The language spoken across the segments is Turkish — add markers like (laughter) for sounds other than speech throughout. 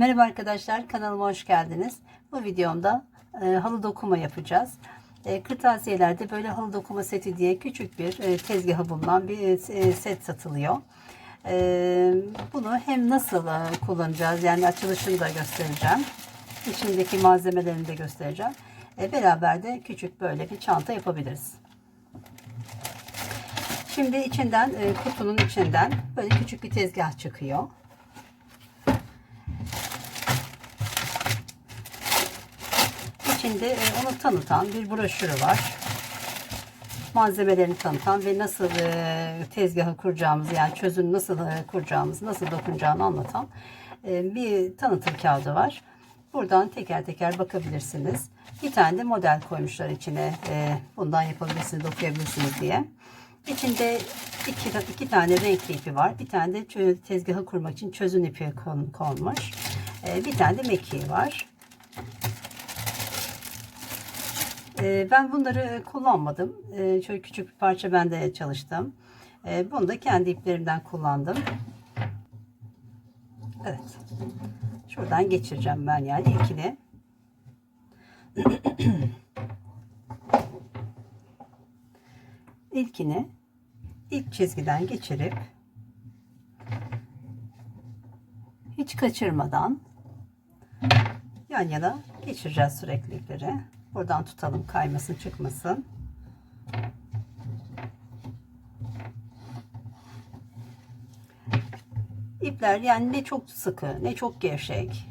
Merhaba arkadaşlar kanalıma hoş geldiniz. Bu videomda e, halı dokuma yapacağız. E, kırtasiyelerde böyle halı dokuma seti diye küçük bir e, tezgahı bulunan bir e, set satılıyor. E, bunu hem nasıl e, kullanacağız yani açılışını da göstereceğim. İçindeki malzemelerini de göstereceğim. E, beraber de küçük böyle bir çanta yapabiliriz. Şimdi içinden e, kutunun içinden böyle küçük bir tezgah çıkıyor. İçinde e, onu tanıtan bir broşürü var. Malzemelerini tanıtan ve nasıl e, tezgahı kuracağımızı yani çözüm nasıl e, kuracağımızı, nasıl dokunacağını anlatan bir tanıtım kağıdı var. Buradan teker teker bakabilirsiniz. Bir tane de model koymuşlar içine. Bundan yapabilirsiniz, dokuyabilirsiniz diye. İçinde iki, iki tane renkli ipi var. Bir tane de tezgahı kurmak için çözün ipi kon- konmuş. Bir tane de mekiği var. E, ben bunları kullanmadım. E, şöyle küçük bir parça ben de çalıştım. E, bunu da kendi iplerimden kullandım. Evet. Şuradan geçireceğim ben yani ilkini. (clears throat) İlkini ilk çizgiden geçirip hiç kaçırmadan yan yana geçireceğiz sürekli ipleri. Buradan tutalım kaymasın çıkmasın. İpler yani ne çok sıkı ne çok gevşek.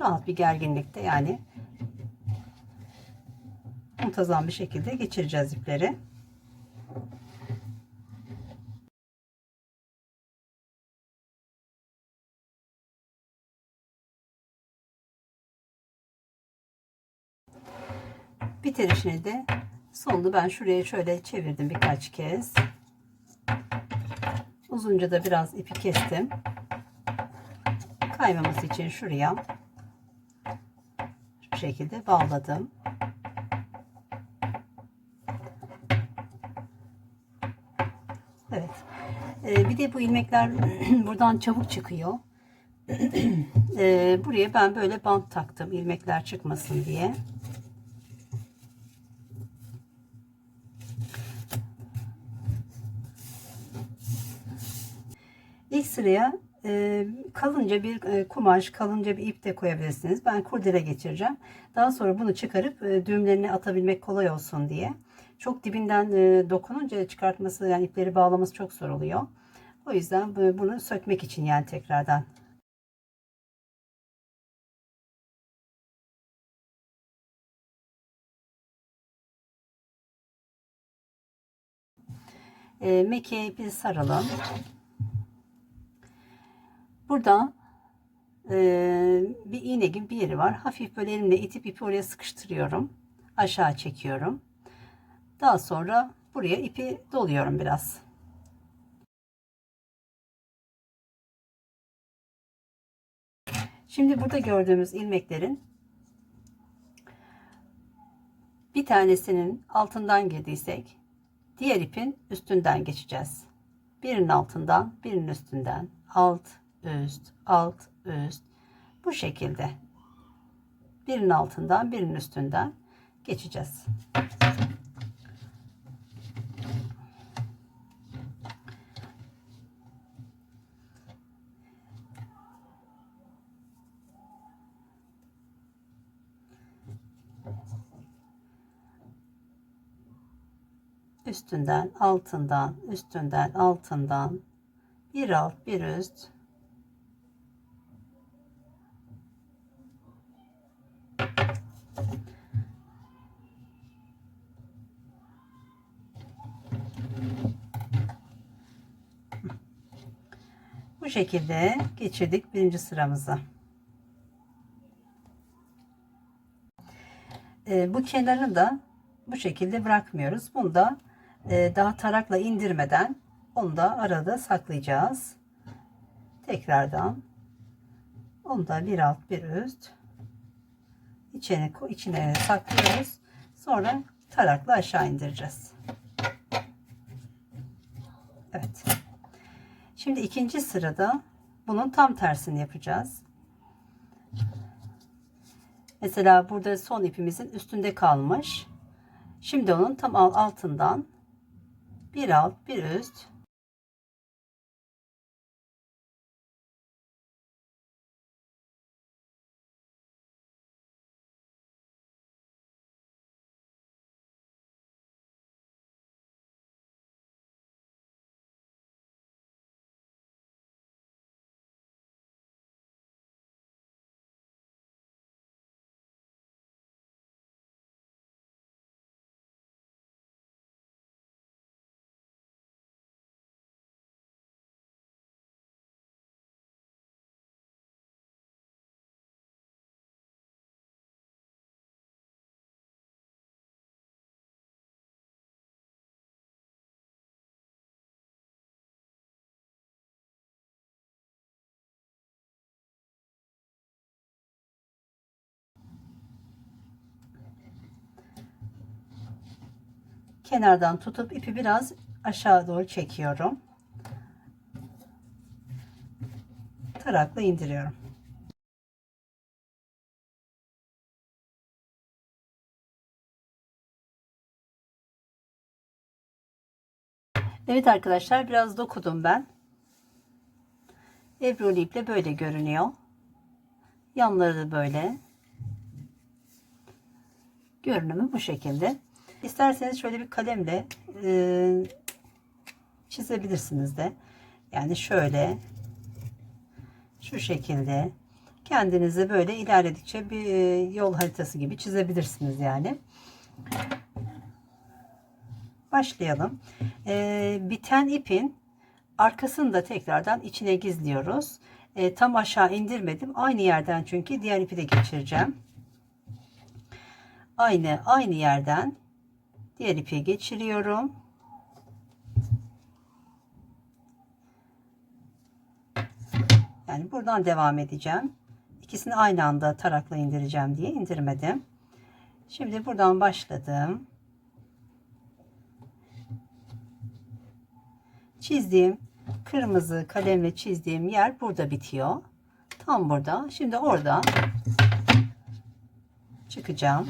Rahat bir gerginlikte yani muntazam bir şekilde geçireceğiz ipleri. Bitirişini de sonunu ben şuraya şöyle çevirdim birkaç kez. Uzunca da biraz ipi kestim. Kaymaması için şuraya şu şekilde bağladım. Evet. Ee, bir de bu ilmekler (clears throat) buradan çabuk çıkıyor. (clears throat) Ee, buraya ben böyle bant taktım ilmekler çıkmasın diye. Sıraya e, kalınca bir e, kumaş, kalınca bir ip de koyabilirsiniz. Ben kurdele geçireceğim. Daha sonra bunu çıkarıp e, düğümlerini atabilmek kolay olsun diye. Çok dibinden e, dokununca çıkartması yani ipleri bağlaması çok zor oluyor. O yüzden bu- bunu sökmek için yani tekrardan e, mekiğe ipi saralım. Burada e, bir iğne gibi bir yeri var. Hafif böyle elimle itip ipi oraya sıkıştırıyorum. Aşağı çekiyorum. Daha sonra buraya ipi doluyorum biraz. Şimdi burada gördüğümüz ilmeklerin bir tanesinin altından girdiysek diğer ipin üstünden geçeceğiz. Birinin altından, birinin üstünden, alt, üst, alt, üst. Bu şekilde. Birinin altından, birinin üstünden geçeceğiz. Üstünden, altından, üstünden, altından bir alt, bir üst şekilde geçirdik birinci sıramızı. Ee, bu kenarını da bu şekilde bırakmıyoruz. Bunu da e, daha tarakla indirmeden onu da arada saklayacağız. Tekrardan onu da bir alt bir üst içine, içine saklıyoruz. Sonra tarakla aşağı indireceğiz. Evet. Şimdi ikinci sırada bunun tam tersini yapacağız. Mesela burada son ipimizin üstünde kalmış. Şimdi onun tam al- altından bir alt bir üst kenardan tutup ipi biraz aşağı doğru çekiyorum. Tarakla indiriyorum. Evet arkadaşlar biraz dokudum ben. Ebruli iple böyle görünüyor. Yanları da böyle. Görünümü bu şekilde. İsterseniz şöyle bir kalemle e, çizebilirsiniz de. Yani şöyle şu şekilde kendinize böyle ilerledikçe bir e, yol haritası gibi çizebilirsiniz yani. Başlayalım. E, biten ipin arkasını da tekrardan içine gizliyoruz. E, tam aşağı indirmedim. Aynı yerden çünkü diğer ipi de geçireceğim. Aynı aynı yerden Diğer ipi geçiriyorum. Yani buradan devam edeceğim. İkisini aynı anda tarakla indireceğim diye indirmedim. Şimdi buradan başladım. Çizdiğim kırmızı kalemle çizdiğim yer burada bitiyor. Tam burada. Şimdi orada çıkacağım.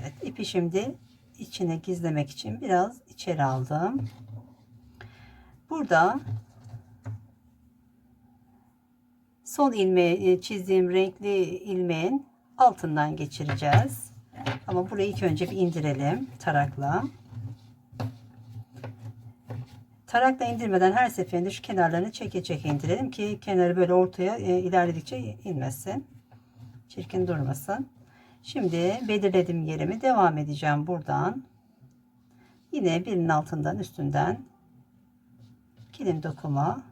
Evet ipi şimdi içine gizlemek için biraz içeri aldım. Burada son ilmeği e, çizdiğim renkli ilmeğin altından geçireceğiz. Ama burayı ilk önce bir indirelim tarakla. Tarakla indirmeden her seferinde şu kenarlarını çeke çeke indirelim ki kenarı böyle ortaya e, ilerledikçe inmesin. Çirkin durmasın. Şimdi belirledim yerimi. Devam edeceğim buradan. Yine birinin altından üstünden kilim dokuma.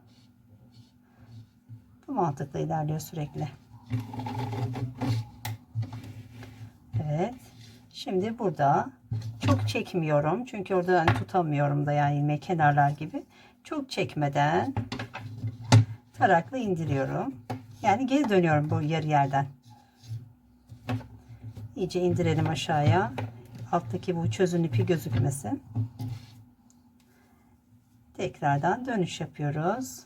Bu mantıkla ilerliyor sürekli. Evet. Şimdi burada çok çekmiyorum. Çünkü orada hani tutamıyorum da yani ilmeği kenarlar gibi. Çok çekmeden tarakla indiriyorum. Yani geri dönüyorum bu yarı yerden iyice indirelim aşağıya. Alttaki bu çözün ipi gözükmesin. Tekrardan dönüş yapıyoruz.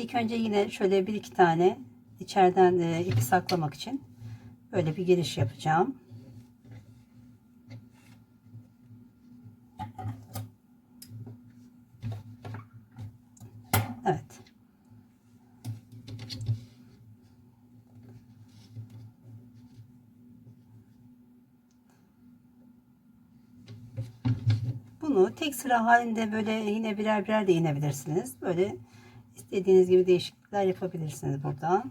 İlk önce yine şöyle bir iki tane içeriden e, ipi saklamak için böyle bir giriş yapacağım. Evet. Bunu tek sıra halinde böyle yine birer birer de inebilirsiniz. Böyle İstediğiniz gibi değişiklikler yapabilirsiniz burada.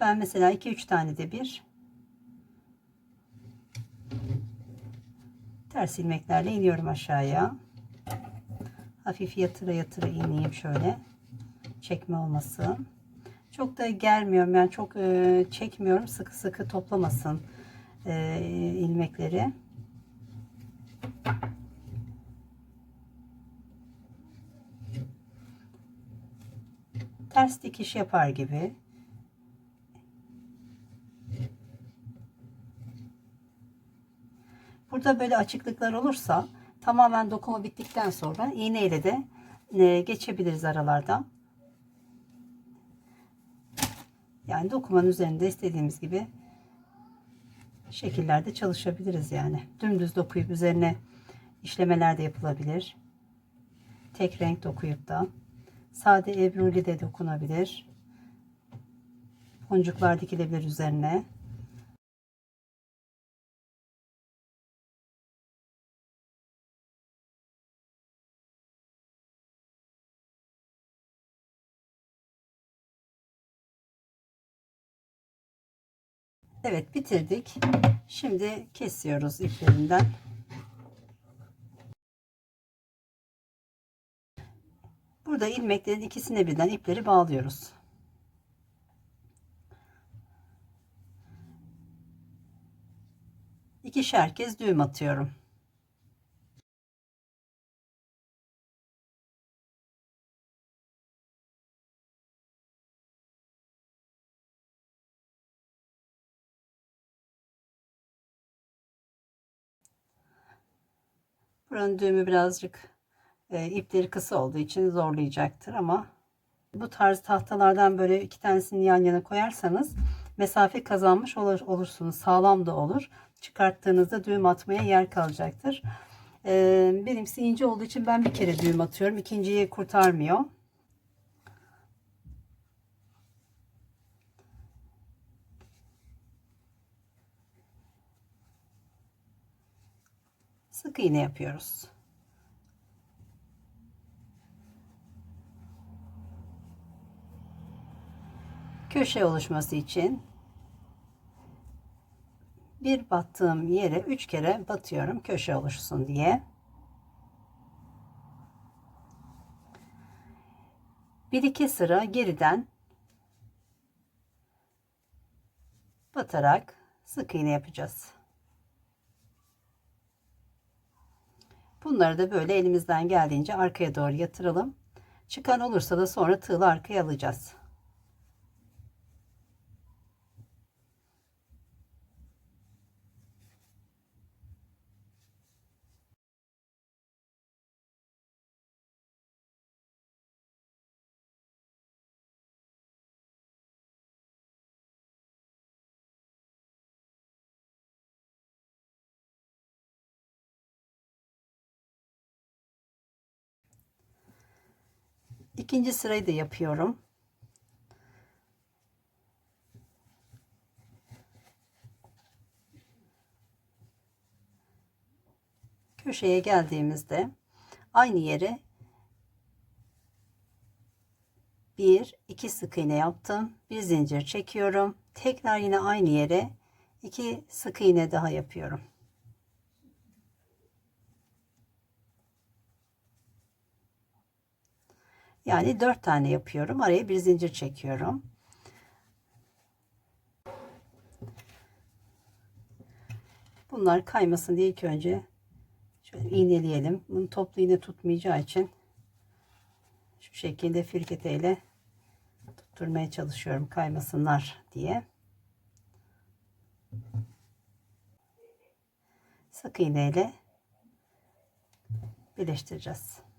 Ben mesela 2-3 tane de bir ters ilmeklerle iniyorum aşağıya. Hafif yatıra yatıra ineyim şöyle. Çekme olmasın. Çok da germiyorum yani çok e, çekmiyorum. Sıkı sıkı toplamasın e, ilmekleri. Ters dikiş yapar gibi. Burada böyle açıklıklar olursa tamamen dokuma bittikten sonra iğne ile de e, geçebiliriz aralardan. Yani dokumanın üzerinde istediğimiz gibi şekillerde çalışabiliriz yani. Dümdüz dokuyup üzerine işlemeler de yapılabilir. Tek renk dokuyup da sade ebruli de dokunabilir. Boncuklar dikilebilir üzerine. Evet bitirdik. Şimdi kesiyoruz iplerinden. Burada ilmeklerin ikisine birden ipleri bağlıyoruz. İkişer kez düğüm atıyorum. Buranın düğümü birazcık e, ipleri kısa olduğu için zorlayacaktır ama bu tarz tahtalardan böyle iki tanesini yan yana koyarsanız mesafe kazanmış olur, olursunuz. Sağlam da olur. Çıkarttığınızda düğüm atmaya yer kalacaktır. E, benimkisi ince olduğu için ben bir kere düğüm atıyorum. İkinciyi kurtarmıyor. Sık iğne yapıyoruz. Köşe oluşması için bir battığım yere üç kere batıyorum köşe oluşsun diye. Bir iki sıra geriden batarak sık iğne yapacağız. Bunları da böyle elimizden geldiğince arkaya doğru yatıralım. Çıkan olursa da sonra tığla arkaya alacağız. İkinci sırayı da yapıyorum. Köşeye geldiğimizde aynı yere bir iki sık iğne yaptım. Bir zincir çekiyorum. Tekrar yine aynı yere iki sık iğne daha yapıyorum. Yani dört tane yapıyorum. Araya bir zincir çekiyorum. Bunlar kaymasın diye ilk önce şöyle iğneleyelim. Bunu toplu iğne tutmayacağı için şu şekilde firketeyle tutturmaya çalışıyorum kaymasınlar diye. Sık iğneyle birleştireceğiz.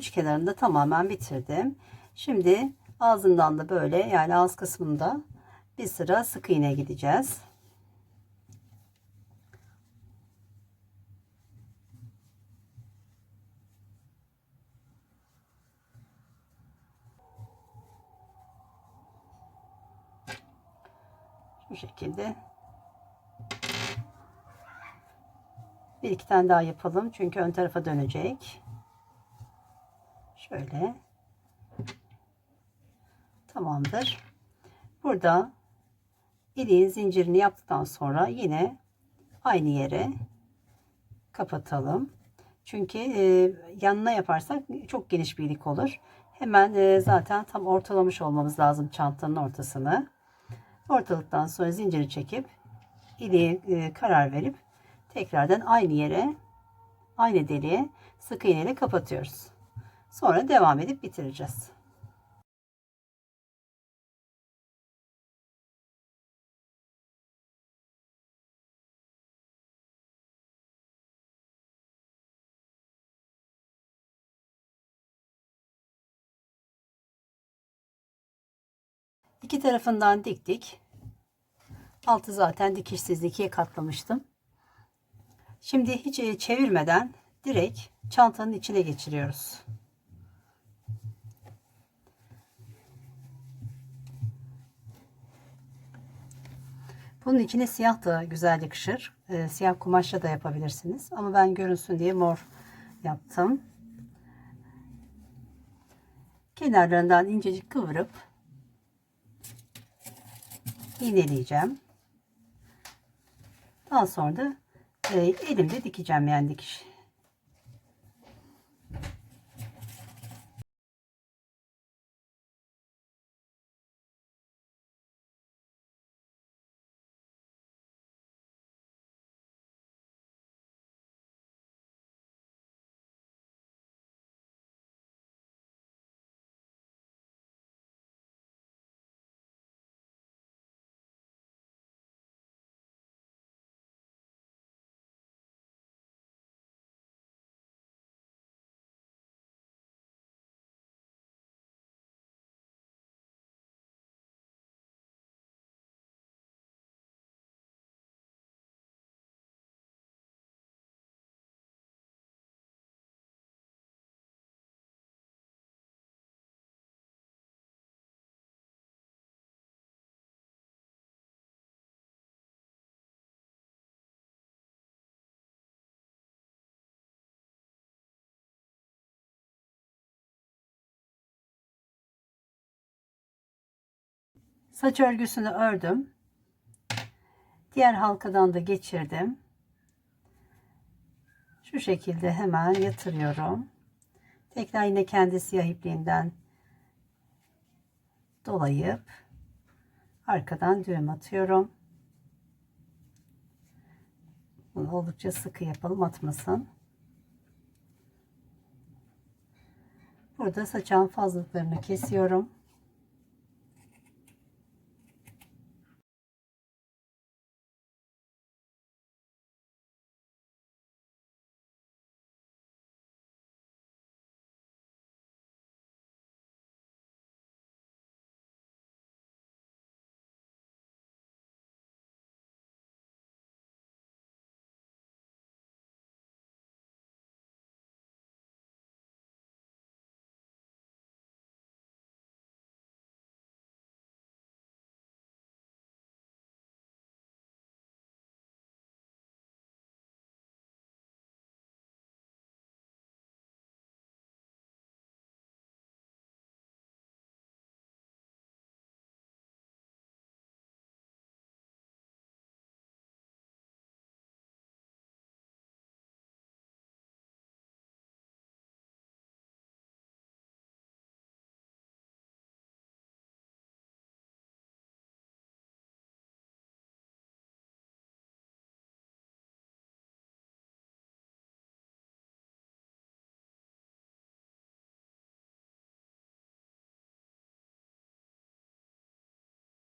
üç kenarını da tamamen bitirdim. Şimdi ağzından da böyle yani ağız kısmında bir sıra sık iğne gideceğiz. Bu şekilde bir iki tane daha yapalım çünkü ön tarafa dönecek. Şöyle. Tamamdır. Burada iliğin zincirini yaptıktan sonra yine aynı yere kapatalım. Çünkü e, yanına yaparsak çok geniş bir ilik olur. Hemen e, zaten tam ortalamış olmamız lazım çantanın ortasını. Ortalıktan sonra zinciri çekip iliğe e, karar verip tekrardan aynı yere aynı deliğe sık iğne ile kapatıyoruz. Sonra devam edip bitireceğiz. İki tarafından diktik. Altı zaten dikişsiz ikiye katlamıştım. Şimdi hiç e, çevirmeden direkt çantanın içine geçiriyoruz. Bunun içine siyah da güzel yakışır. Ee, siyah kumaşla da yapabilirsiniz. Ama ben görünsün diye mor yaptım. Kenarlarından incecik kıvırıp iğneleyeceğim. Daha sonra da e, elimde dikeceğim yani dikiş. Saç örgüsünü ördüm. Diğer halkadan da geçirdim. Şu şekilde hemen yatırıyorum. Tekrar yine kendi siyah ipliğinden dolayıp arkadan düğüm atıyorum. Bunu oldukça sıkı yapalım atmasın. Burada saçağın fazlalıklarını kesiyorum.